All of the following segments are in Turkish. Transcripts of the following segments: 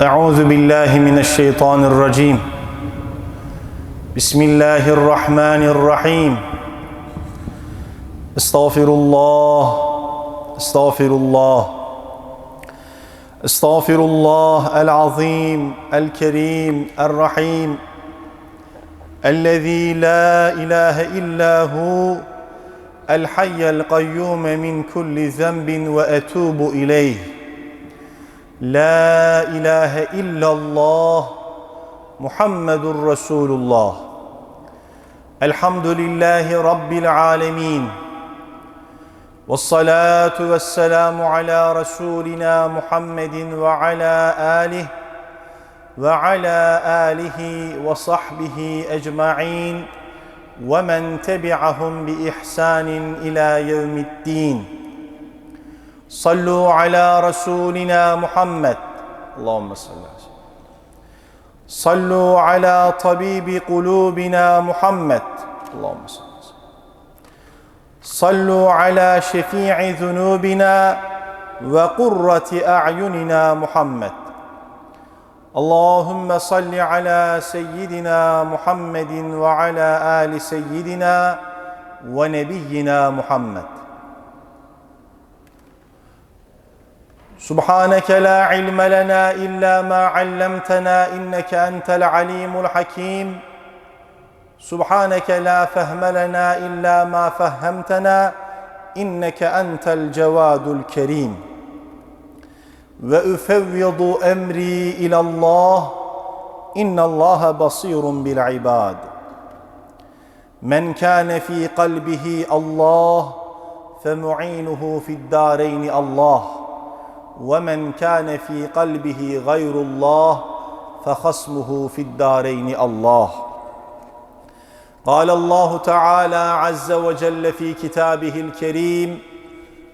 أعوذ بالله من الشيطان الرجيم. بسم الله الرحمن الرحيم. استغفر الله استغفر الله استغفر الله العظيم الكريم الرحيم الذي لا إله إلا هو الحي القيوم من كل ذنب وأتوب إليه. لا إله إلا الله محمد رسول الله الحمد لله رب العالمين. والصلاة والسلام على رسولنا محمد وعلى آله وعلى آله وصحبه أجمعين. ومن تبعهم بإحسان إلى يوم الدين. صلوا على رسولنا محمد اللهم صل على سيدنا صلوا على طبيب قلوبنا محمد اللهم صل على سيدنا صلوا على شفيع ذنوبنا وقرة أعيننا محمد اللهم صل على سيدنا محمد وعلى آل سيدنا ونبينا محمد سبحانك لا علم لنا إلا ما علمتنا إنك أنت العليم الحكيم. سبحانك لا فهم لنا إلا ما فهمتنا إنك أنت الجواد الكريم. وأفوض أمري إلى الله إن الله بصير بالعباد. من كان في قلبه الله فمعينه في الدارين الله. ومن كان في قلبه غير الله فخصمه في الدارين الله. قال الله تعالى عز وجل في كتابه الكريم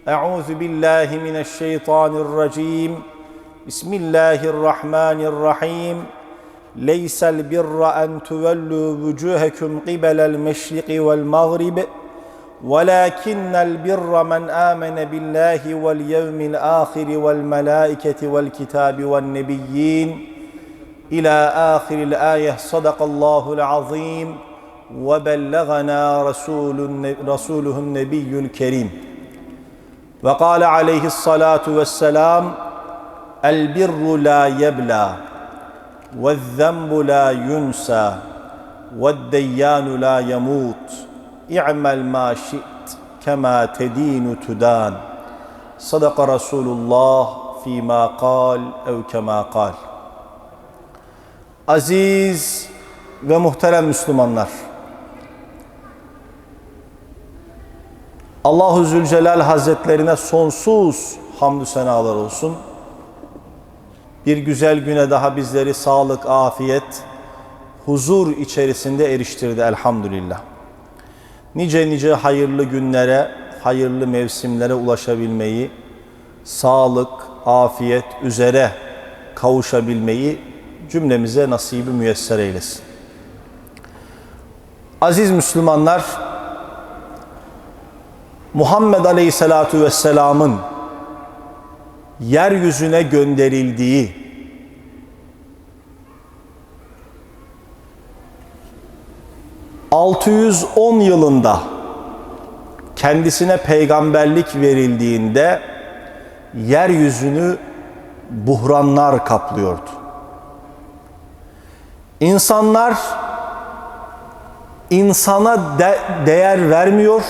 اعوذ بالله من الشيطان الرجيم. بسم الله الرحمن الرحيم. ليس البر ان تولوا وجوهكم قبل المشرق والمغرب. ولكن البر من آمن بالله واليوم الآخر والملائكة والكتاب والنبيين إلى آخر الآية صدق الله العظيم وبلغنا رسول رسوله النبي الكريم. وقال عليه الصلاة والسلام البر لا يبلى والذنب لا ينسى والديان لا يموت. i'mel ma şi't kema tedinu tudan. Sadaka Resulullah fîmâ kal ev kemâ kal. Aziz ve muhterem Müslümanlar. Allahu Zülcelal Hazretlerine sonsuz hamdü senalar olsun. Bir güzel güne daha bizleri sağlık, afiyet, huzur içerisinde eriştirdi elhamdülillah. Nice nice hayırlı günlere, hayırlı mevsimlere ulaşabilmeyi, sağlık, afiyet üzere kavuşabilmeyi cümlemize nasibi müyesser eylesin. Aziz Müslümanlar, Muhammed Aleyhisselatu Vesselam'ın yeryüzüne gönderildiği ...610 yılında... ...kendisine peygamberlik verildiğinde... ...yeryüzünü buhranlar kaplıyordu. İnsanlar insana de değer vermiyor.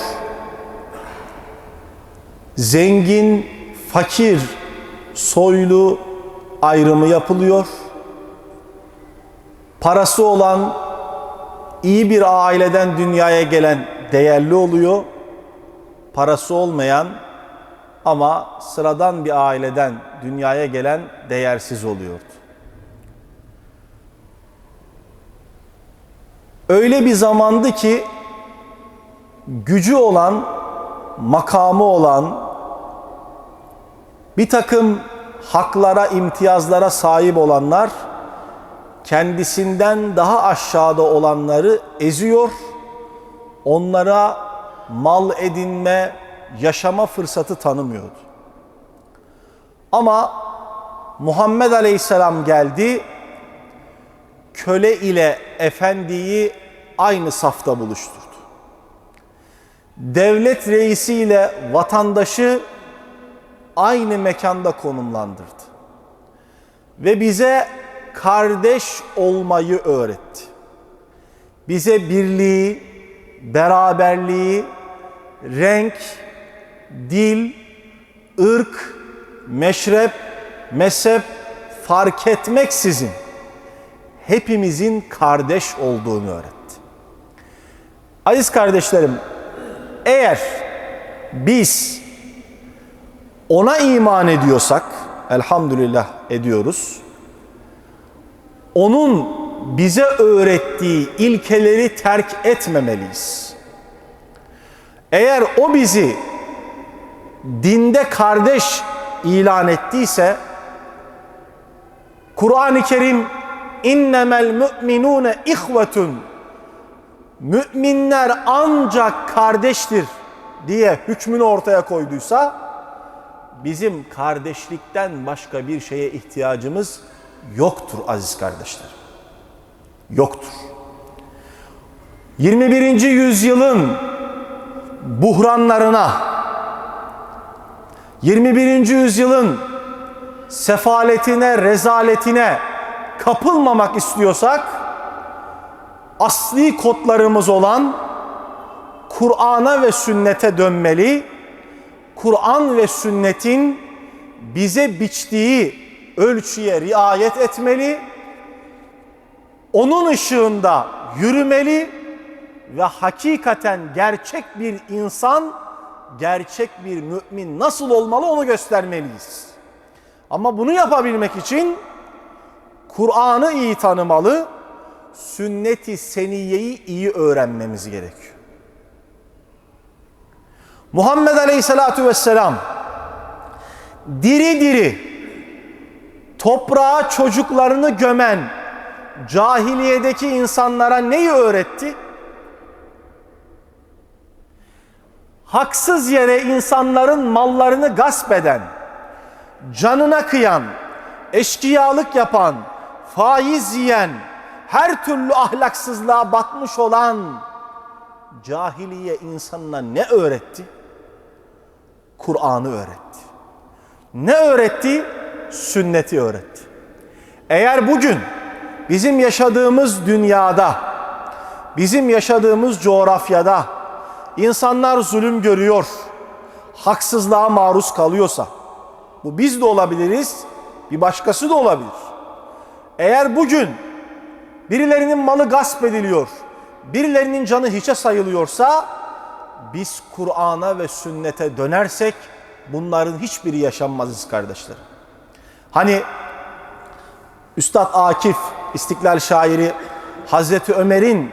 Zengin, fakir, soylu ayrımı yapılıyor. Parası olan iyi bir aileden dünyaya gelen değerli oluyor. Parası olmayan ama sıradan bir aileden dünyaya gelen değersiz oluyordu. Öyle bir zamandı ki gücü olan, makamı olan, bir takım haklara, imtiyazlara sahip olanlar kendisinden daha aşağıda olanları eziyor, onlara mal edinme, yaşama fırsatı tanımıyordu. Ama Muhammed Aleyhisselam geldi. Köle ile efendiyi aynı safta buluşturdu. Devlet reisi ile vatandaşı aynı mekanda konumlandırdı. Ve bize kardeş olmayı öğretti. Bize birliği, beraberliği, renk, dil, ırk, meşrep, mezhep fark etmeksizin hepimizin kardeş olduğunu öğretti. Aziz kardeşlerim, eğer biz ona iman ediyorsak, elhamdülillah ediyoruz, onun bize öğrettiği ilkeleri terk etmemeliyiz. Eğer o bizi dinde kardeş ilan ettiyse Kur'an-ı Kerim innemel müminune ihvetun müminler ancak kardeştir diye hükmünü ortaya koyduysa bizim kardeşlikten başka bir şeye ihtiyacımız yoktur aziz kardeşler. Yoktur. 21. yüzyılın buhranlarına 21. yüzyılın sefaletine, rezaletine kapılmamak istiyorsak asli kodlarımız olan Kur'an'a ve sünnete dönmeli. Kur'an ve sünnetin bize biçtiği ölçüye riayet etmeli. Onun ışığında yürümeli ve hakikaten gerçek bir insan, gerçek bir mümin nasıl olmalı onu göstermeliyiz. Ama bunu yapabilmek için Kur'an'ı iyi tanımalı, sünnet-i seniyeyi iyi öğrenmemiz gerekiyor. Muhammed Aleyhisselatü Vesselam diri diri toprağa çocuklarını gömen cahiliyedeki insanlara neyi öğretti? Haksız yere insanların mallarını gasp eden, canına kıyan, eşkıyalık yapan, faiz yiyen, her türlü ahlaksızlığa batmış olan cahiliye insanına ne öğretti? Kur'an'ı öğretti. Ne öğretti? Sünneti öğretti. Eğer bugün bizim yaşadığımız dünyada, bizim yaşadığımız coğrafyada insanlar zulüm görüyor, haksızlığa maruz kalıyorsa, bu biz de olabiliriz, bir başkası da olabilir. Eğer bugün birilerinin malı gasp ediliyor, birilerinin canı hiçe sayılıyorsa biz Kur'an'a ve sünnete dönersek bunların hiçbiri yaşanmazız kardeşlerim. Hani Üstad Akif, İstiklal şairi Hazreti Ömer'in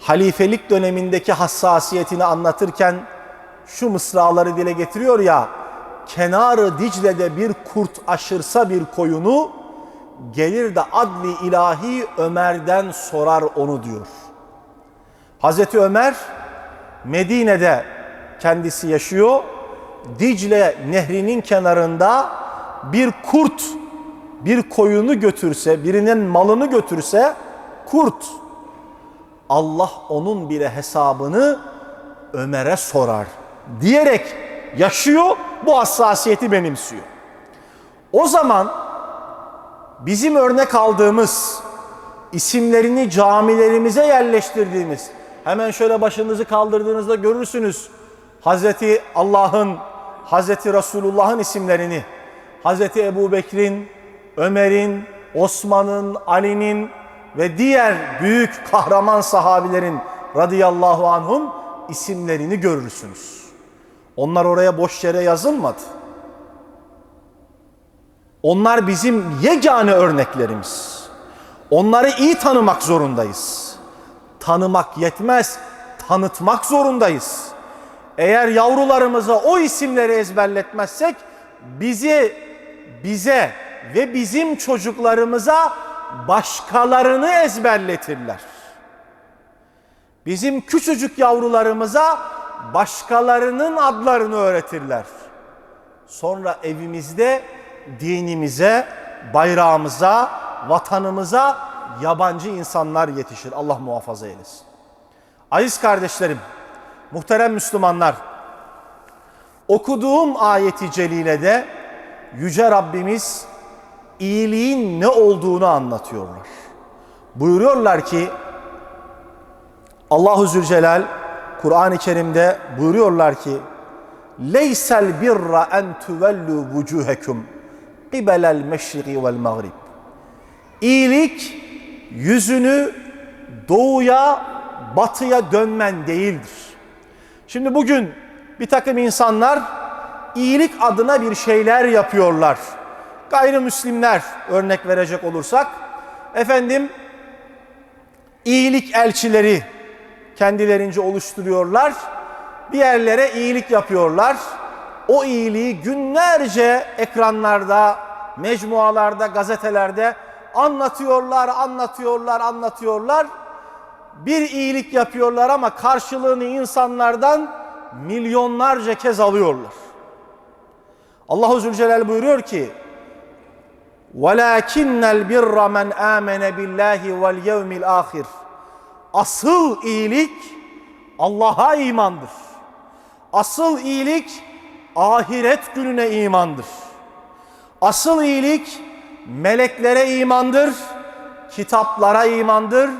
halifelik dönemindeki hassasiyetini anlatırken şu mısraları dile getiriyor ya kenarı Dicle'de bir kurt aşırsa bir koyunu gelir de adli ilahi Ömer'den sorar onu diyor. Hazreti Ömer Medine'de kendisi yaşıyor. Dicle nehrinin kenarında bir kurt bir koyunu götürse, birinin malını götürse kurt Allah onun bile hesabını Ömer'e sorar diyerek yaşıyor, bu hassasiyeti benimsiyor. O zaman bizim örnek aldığımız, isimlerini camilerimize yerleştirdiğimiz, hemen şöyle başınızı kaldırdığınızda görürsünüz Hazreti Allah'ın, Hazreti Resulullah'ın isimlerini, Hazreti Ebu Bekir'in, Ömer'in, Osman'ın, Ali'nin ve diğer büyük kahraman sahabilerin radıyallahu anhum isimlerini görürsünüz. Onlar oraya boş yere yazılmadı. Onlar bizim yegane örneklerimiz. Onları iyi tanımak zorundayız. Tanımak yetmez, tanıtmak zorundayız. Eğer yavrularımıza o isimleri ezberletmezsek bizi bize ve bizim çocuklarımıza başkalarını ezberletirler. Bizim küçücük yavrularımıza başkalarının adlarını öğretirler. Sonra evimizde dinimize, bayrağımıza, vatanımıza yabancı insanlar yetişir. Allah muhafaza eylesin. Aziz kardeşlerim, muhterem Müslümanlar, okuduğum ayeti celilede Yüce Rabbimiz iyiliğin ne olduğunu anlatıyorlar. Buyuruyorlar ki Allahu Zülcelal Kur'an-ı Kerim'de buyuruyorlar ki Leysel birra en tuvellu vucuhekum qibelel meşriki vel mağrib. İyilik yüzünü doğuya, batıya dönmen değildir. Şimdi bugün bir takım insanlar iyilik adına bir şeyler yapıyorlar. Gayrimüslimler örnek verecek olursak efendim iyilik elçileri kendilerince oluşturuyorlar. Bir yerlere iyilik yapıyorlar. O iyiliği günlerce ekranlarda, mecmualarda, gazetelerde anlatıyorlar, anlatıyorlar, anlatıyorlar. Bir iyilik yapıyorlar ama karşılığını insanlardan milyonlarca kez alıyorlar. Allahu Zülcelal buyuruyor ki: "Velakinnel birra men amene billahi vel yevmil ahir." Asıl iyilik Allah'a imandır. Asıl iyilik ahiret gününe imandır. Asıl iyilik meleklere imandır, kitaplara imandır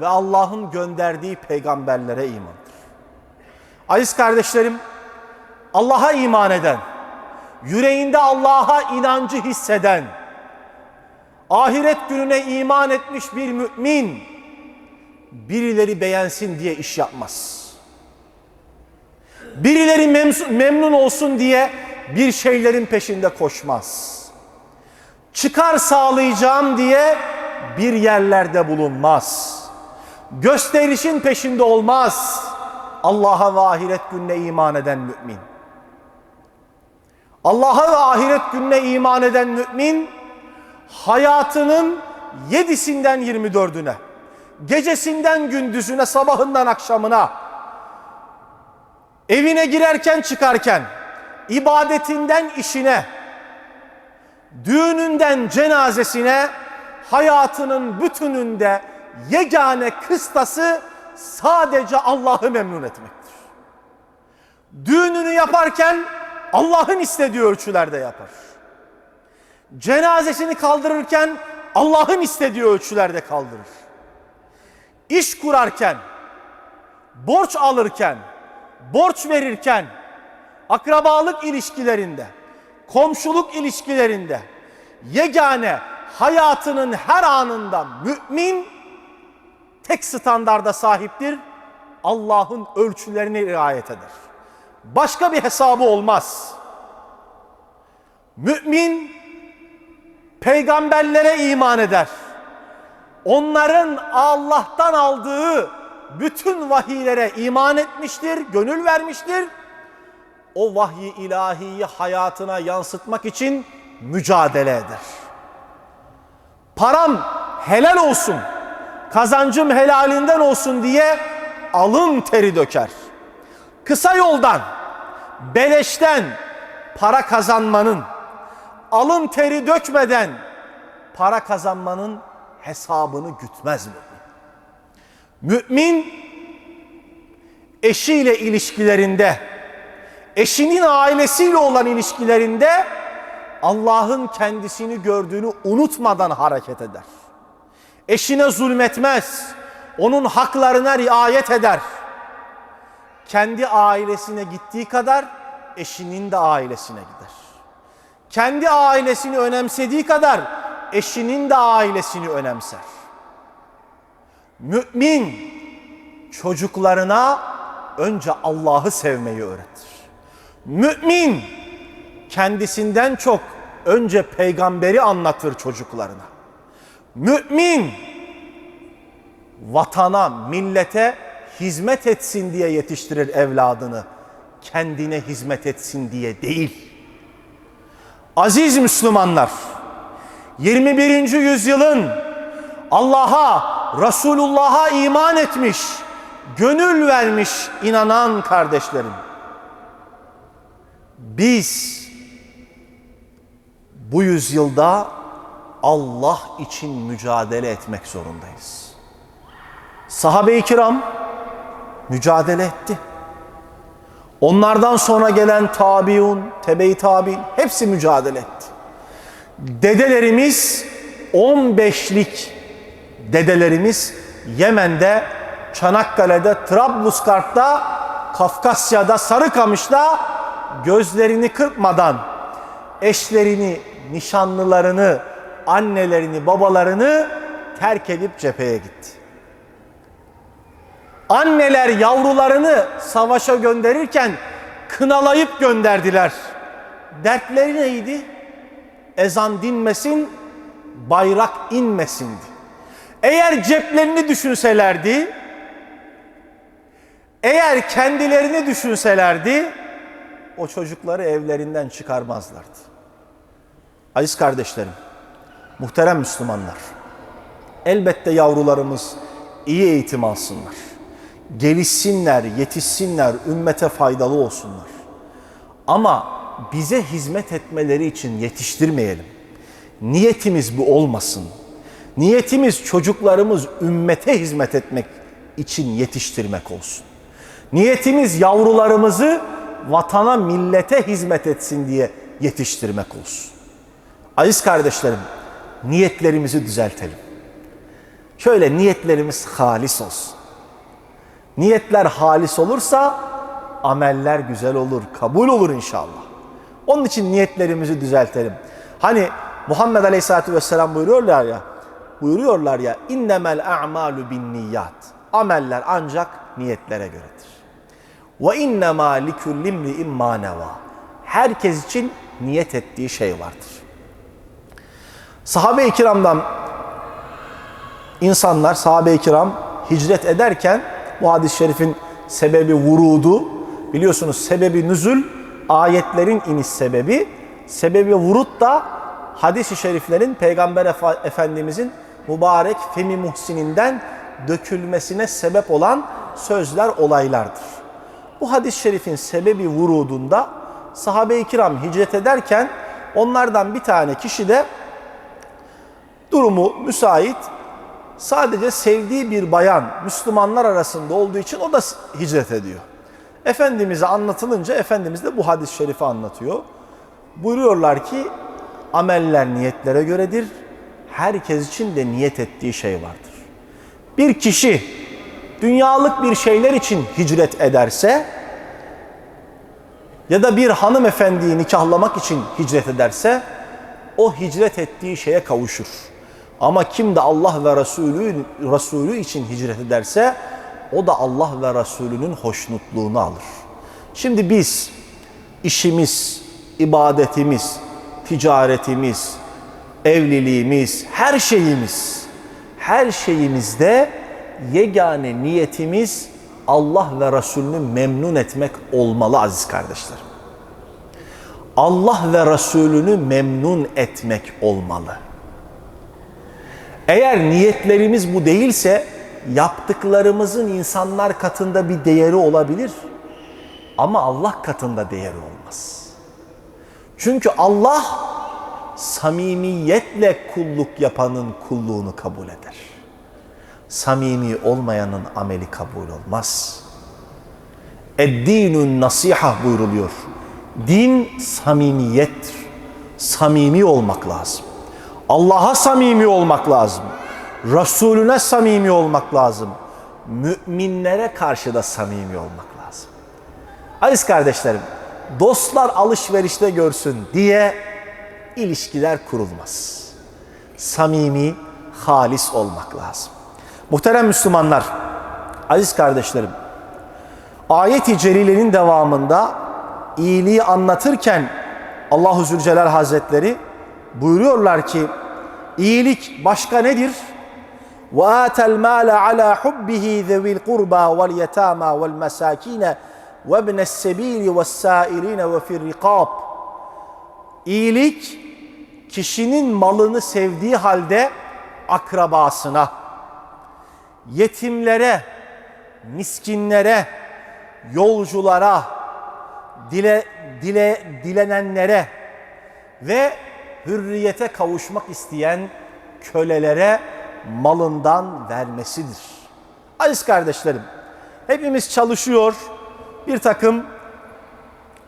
ve Allah'ın gönderdiği peygamberlere imandır. Aziz kardeşlerim, Allah'a iman eden, yüreğinde Allah'a inancı hisseden, ahiret gününe iman etmiş bir mümin, birileri beğensin diye iş yapmaz. Birileri memnun olsun diye bir şeylerin peşinde koşmaz. Çıkar sağlayacağım diye bir yerlerde bulunmaz. Gösterişin peşinde olmaz. Allah'a ve ahiret gününe iman eden mümin. Allah'a ve ahiret gününe iman eden mümin hayatının yedisinden yirmi dördüne, gecesinden gündüzüne, sabahından akşamına, evine girerken çıkarken, ibadetinden işine, düğününden cenazesine, hayatının bütününde yegane kıstası sadece Allah'ı memnun etmektir. Düğününü yaparken Allah'ın istediği ölçülerde yapar. Cenazesini kaldırırken Allah'ın istediği ölçülerde kaldırır. İş kurarken, borç alırken, borç verirken, akrabalık ilişkilerinde, komşuluk ilişkilerinde, yegane hayatının her anında mümin tek standarda sahiptir. Allah'ın ölçülerine riayet eder. Başka bir hesabı olmaz. Mümin peygamberlere iman eder. Onların Allah'tan aldığı bütün vahiylere iman etmiştir, gönül vermiştir. O vahyi ilahiyi hayatına yansıtmak için mücadele eder. Param helal olsun, kazancım helalinden olsun diye alın teri döker. Kısa yoldan, beleşten para kazanmanın, alın teri dökmeden para kazanmanın hesabını gütmez mi? Mümin eşiyle ilişkilerinde, eşinin ailesiyle olan ilişkilerinde Allah'ın kendisini gördüğünü unutmadan hareket eder. Eşine zulmetmez, onun haklarına riayet eder. Kendi ailesine gittiği kadar eşinin de ailesine gider. Kendi ailesini önemsediği kadar eşinin de ailesini önemser. Mümin çocuklarına önce Allah'ı sevmeyi öğretir. Mümin kendisinden çok önce peygamberi anlatır çocuklarına. Mümin vatana, millete hizmet etsin diye yetiştirir evladını. Kendine hizmet etsin diye değil. Aziz Müslümanlar, 21. yüzyılın Allah'a, Resulullah'a iman etmiş, gönül vermiş inanan kardeşlerim. Biz bu yüzyılda Allah için mücadele etmek zorundayız. Sahabe-i kiram mücadele etti. Onlardan sonra gelen tabiun, tebe-i tabi'in hepsi mücadele etti. Dedelerimiz 15'lik dedelerimiz Yemen'de, Çanakkale'de, Trablusgarp'ta, Kafkasya'da, Sarıkamış'ta gözlerini kırpmadan eşlerini, nişanlılarını, annelerini, babalarını terk edip cepheye gitti. Anneler yavrularını savaşa gönderirken kınalayıp gönderdiler. Dertleri neydi? Ezan dinmesin, bayrak inmesindi. Eğer ceplerini düşünselerdi, eğer kendilerini düşünselerdi, o çocukları evlerinden çıkarmazlardı. Aziz kardeşlerim, muhterem Müslümanlar, elbette yavrularımız iyi eğitim alsınlar. Gelişsinler, yetişsinler, ümmete faydalı olsunlar. Ama bize hizmet etmeleri için yetiştirmeyelim. Niyetimiz bu olmasın. Niyetimiz çocuklarımız ümmete hizmet etmek için yetiştirmek olsun. Niyetimiz yavrularımızı vatana, millete hizmet etsin diye yetiştirmek olsun. Aziz kardeşlerim, niyetlerimizi düzeltelim. Şöyle niyetlerimiz halis olsun. Niyetler halis olursa ameller güzel olur, kabul olur inşallah. Onun için niyetlerimizi düzeltelim. Hani Muhammed Aleyhisselatü Vesselam buyuruyorlar ya, buyuruyorlar ya, innemel a'malu bin niyat. Ameller ancak niyetlere göredir. Ve innemâ likullimri imma neva. Herkes için niyet ettiği şey vardır. Sahabe-i kiramdan insanlar, sahabe-i kiram hicret ederken bu hadis-i şerifin sebebi vurudu. Biliyorsunuz sebebi nüzül, ayetlerin iniş sebebi. Sebebi vurut da hadis-i şeriflerin Peygamber Efe- Efendimizin mübarek Femi Muhsin'inden dökülmesine sebep olan sözler, olaylardır. Bu hadis-i şerifin sebebi vurudunda sahabe-i kiram hicret ederken onlardan bir tane kişi de durumu müsait sadece sevdiği bir bayan Müslümanlar arasında olduğu için o da hicret ediyor. Efendimiz'e anlatılınca Efendimiz de bu hadis-i şerifi anlatıyor. Buyuruyorlar ki ameller niyetlere göredir. Herkes için de niyet ettiği şey vardır. Bir kişi dünyalık bir şeyler için hicret ederse ya da bir hanımefendiyi nikahlamak için hicret ederse o hicret ettiği şeye kavuşur. Ama kim de Allah ve Resulü, Resulü için hicret ederse o da Allah ve Resulünün hoşnutluğunu alır. Şimdi biz işimiz, ibadetimiz, ticaretimiz, evliliğimiz, her şeyimiz, her şeyimizde yegane niyetimiz Allah ve Resulünü memnun etmek olmalı aziz kardeşlerim. Allah ve Resulünü memnun etmek olmalı. Eğer niyetlerimiz bu değilse yaptıklarımızın insanlar katında bir değeri olabilir ama Allah katında değeri olmaz. Çünkü Allah samimiyetle kulluk yapanın kulluğunu kabul eder. Samimi olmayanın ameli kabul olmaz. Eddinün nasiha buyruluyor. Din samimiyettir. Samimi olmak lazım. Allah'a samimi olmak lazım. Resulüne samimi olmak lazım. Müminlere karşı da samimi olmak lazım. Aziz kardeşlerim, dostlar alışverişte görsün diye ilişkiler kurulmaz. Samimi, halis olmak lazım. Muhterem Müslümanlar, aziz kardeşlerim, ayet-i celilenin devamında iyiliği anlatırken Allahu Zülcelal Hazretleri buyuruyorlar ki iyilik başka nedir? وَآتَ الْمَالَ عَلَى حُبِّهِ ذَوِي الْقُرْبَى وَالْيَتَامَى وَالْمَسَاكِينَ وَابْنَ السَّبِيلِ وَالسَّائِلِينَ وَفِي الرِّقَابِ İyilik kişinin malını sevdiği halde akrabasına, yetimlere, miskinlere, yolculara, dile, dile, dilenenlere ve hürriyete kavuşmak isteyen kölelere malından vermesidir. Aziz kardeşlerim, hepimiz çalışıyor, bir takım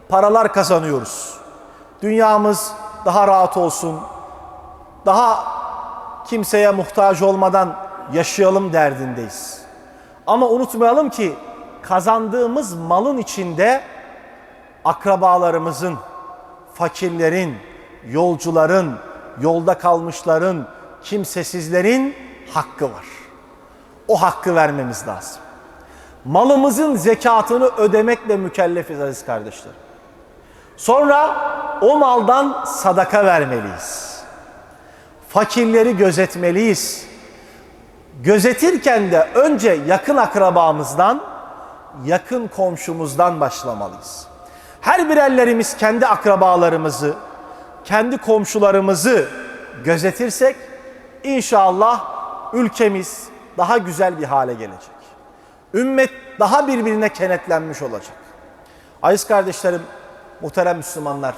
paralar kazanıyoruz. Dünyamız daha rahat olsun, daha kimseye muhtaç olmadan yaşayalım derdindeyiz. Ama unutmayalım ki kazandığımız malın içinde akrabalarımızın, fakirlerin, yolcuların, yolda kalmışların, kimsesizlerin hakkı var. O hakkı vermemiz lazım. Malımızın zekatını ödemekle mükellefiz aziz kardeşler. Sonra o maldan sadaka vermeliyiz. Fakirleri gözetmeliyiz. Gözetirken de önce yakın akrabamızdan, yakın komşumuzdan başlamalıyız. Her birerlerimiz kendi akrabalarımızı, kendi komşularımızı gözetirsek inşallah ülkemiz daha güzel bir hale gelecek. Ümmet daha birbirine kenetlenmiş olacak. Aziz kardeşlerim, muhterem Müslümanlar,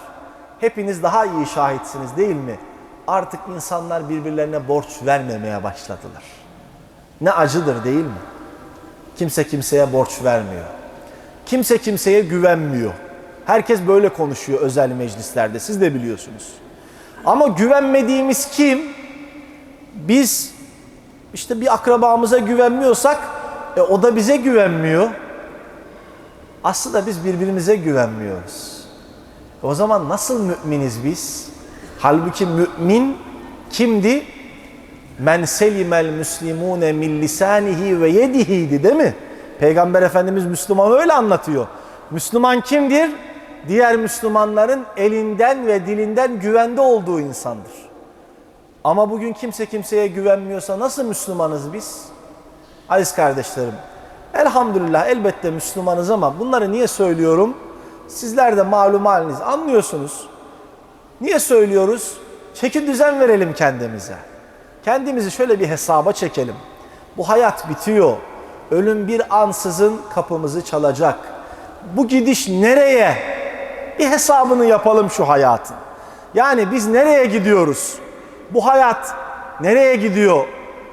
hepiniz daha iyi şahitsiniz değil mi? Artık insanlar birbirlerine borç vermemeye başladılar. Ne acıdır değil mi? Kimse kimseye borç vermiyor. Kimse kimseye güvenmiyor. Herkes böyle konuşuyor özel meclislerde. Siz de biliyorsunuz. Ama güvenmediğimiz kim? Biz işte bir akrabamıza güvenmiyorsak e, o da bize güvenmiyor. Aslında biz birbirimize güvenmiyoruz. E, o zaman nasıl müminiz biz? Halbuki mümin kimdi? Men selimel muslimune min lisanihi ve yedihiydi değil mi? Peygamber Efendimiz Müslüman öyle anlatıyor. Müslüman kimdir? Diğer Müslümanların elinden ve dilinden güvende olduğu insandır. Ama bugün kimse kimseye güvenmiyorsa nasıl Müslümanız biz? Aziz kardeşlerim, elhamdülillah elbette Müslümanız ama bunları niye söylüyorum? Sizler de malum haliniz anlıyorsunuz. Niye söylüyoruz? Çeki düzen verelim kendimize. Kendimizi şöyle bir hesaba çekelim. Bu hayat bitiyor. Ölüm bir ansızın kapımızı çalacak. Bu gidiş nereye? Bir hesabını yapalım şu hayatın. Yani biz nereye gidiyoruz? Bu hayat nereye gidiyor?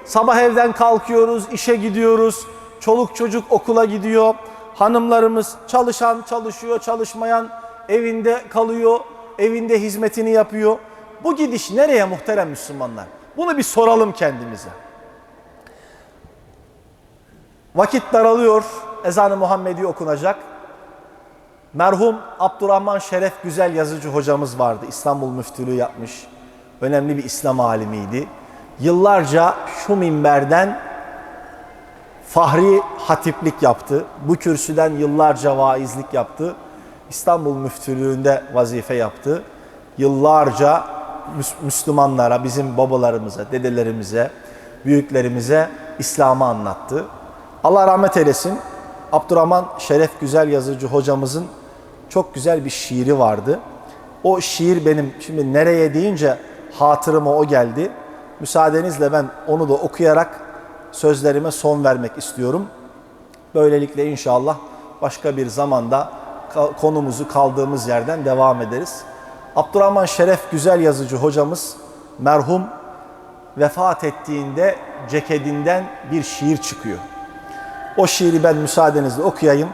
Sabah evden kalkıyoruz, işe gidiyoruz. Çoluk çocuk okula gidiyor. Hanımlarımız çalışan çalışıyor, çalışmayan evinde kalıyor, evinde hizmetini yapıyor. Bu gidiş nereye muhterem Müslümanlar? Bunu bir soralım kendimize. Vakit daralıyor. Ezan-ı Muhammedi okunacak. Merhum Abdurrahman Şeref Güzel yazıcı hocamız vardı. İstanbul müftülüğü yapmış. Önemli bir İslam alimiydi. Yıllarca şu minberden fahri hatiplik yaptı. Bu kürsüden yıllarca vaizlik yaptı. İstanbul müftülüğünde vazife yaptı. Yıllarca Müslümanlara, bizim babalarımıza, dedelerimize, büyüklerimize İslam'ı anlattı. Allah rahmet eylesin. Abdurrahman Şeref Güzel Yazıcı hocamızın çok güzel bir şiiri vardı. O şiir benim şimdi nereye deyince hatırıma o geldi. Müsaadenizle ben onu da okuyarak sözlerime son vermek istiyorum. Böylelikle inşallah başka bir zamanda konumuzu kaldığımız yerden devam ederiz. Abdurrahman Şeref Güzel Yazıcı hocamız merhum vefat ettiğinde ceketinden bir şiir çıkıyor. O şiiri ben müsaadenizle okuyayım.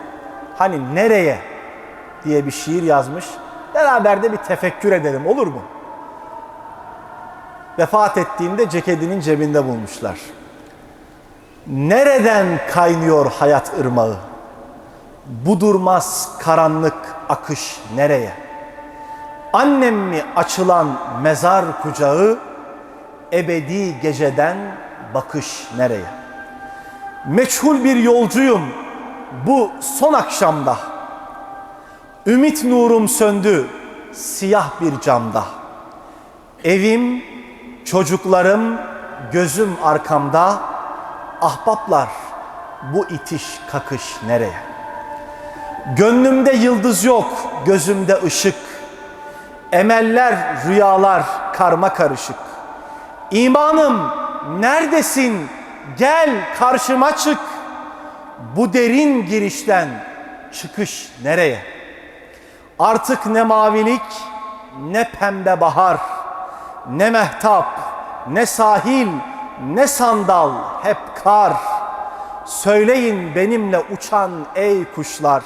Hani nereye diye bir şiir yazmış. Beraber de bir tefekkür edelim olur mu? Vefat ettiğinde ceketinin cebinde bulmuşlar. Nereden kaynıyor hayat ırmağı? Bu durmaz karanlık akış nereye? Annem mi açılan mezar kucağı? Ebedi geceden bakış nereye? Meçhul bir yolcuyum bu son akşamda. Ümit nurum söndü siyah bir camda. Evim, çocuklarım, gözüm arkamda. Ahbaplar bu itiş kakış nereye? Gönlümde yıldız yok, gözümde ışık. Emeller, rüyalar karma karışık. İmanım neredesin? Gel karşıma çık. Bu derin girişten çıkış nereye? Artık ne mavilik ne pembe bahar. ne mehtap, ne sahil, ne sandal, hep kar. Söyleyin benimle uçan ey kuşlar,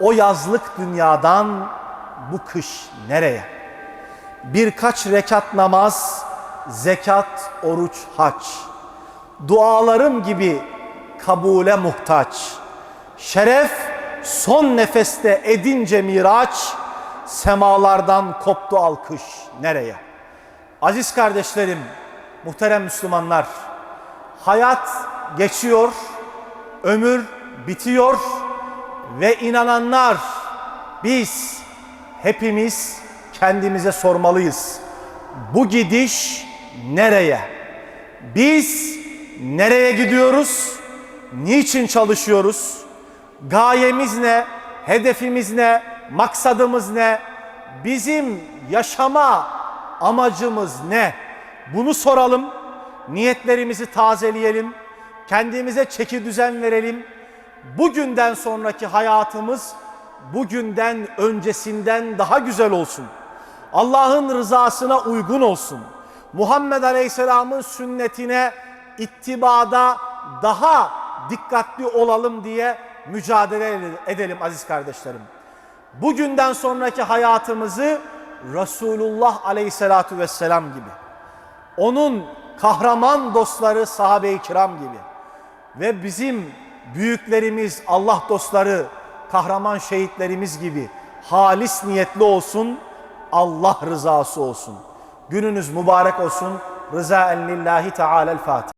o yazlık dünyadan bu kış nereye? Birkaç rekat namaz, zekat, oruç, hac. Dualarım gibi kabule muhtaç. Şeref son nefeste edince miraç, semalardan koptu alkış nereye? Aziz kardeşlerim, muhterem Müslümanlar, hayat geçiyor, ömür bitiyor ve inananlar biz hepimiz kendimize sormalıyız. Bu gidiş nereye? Biz nereye gidiyoruz? Niçin çalışıyoruz? Gayemiz ne? Hedefimiz ne? Maksadımız ne? Bizim yaşama amacımız ne? Bunu soralım. Niyetlerimizi tazeleyelim. Kendimize çeki düzen verelim. Bugünden sonraki hayatımız bugünden öncesinden daha güzel olsun. Allah'ın rızasına uygun olsun. Muhammed Aleyhisselam'ın sünnetine ittibada daha dikkatli olalım diye mücadele edelim aziz kardeşlerim. Bugünden sonraki hayatımızı Resulullah Aleyhisselatü Vesselam gibi, onun kahraman dostları sahabe-i kiram gibi ve bizim büyüklerimiz, Allah dostları, kahraman şehitlerimiz gibi halis niyetli olsun, Allah rızası olsun. Gününüz mübarek olsun. Rızaen lillahi teala'l Fatiha.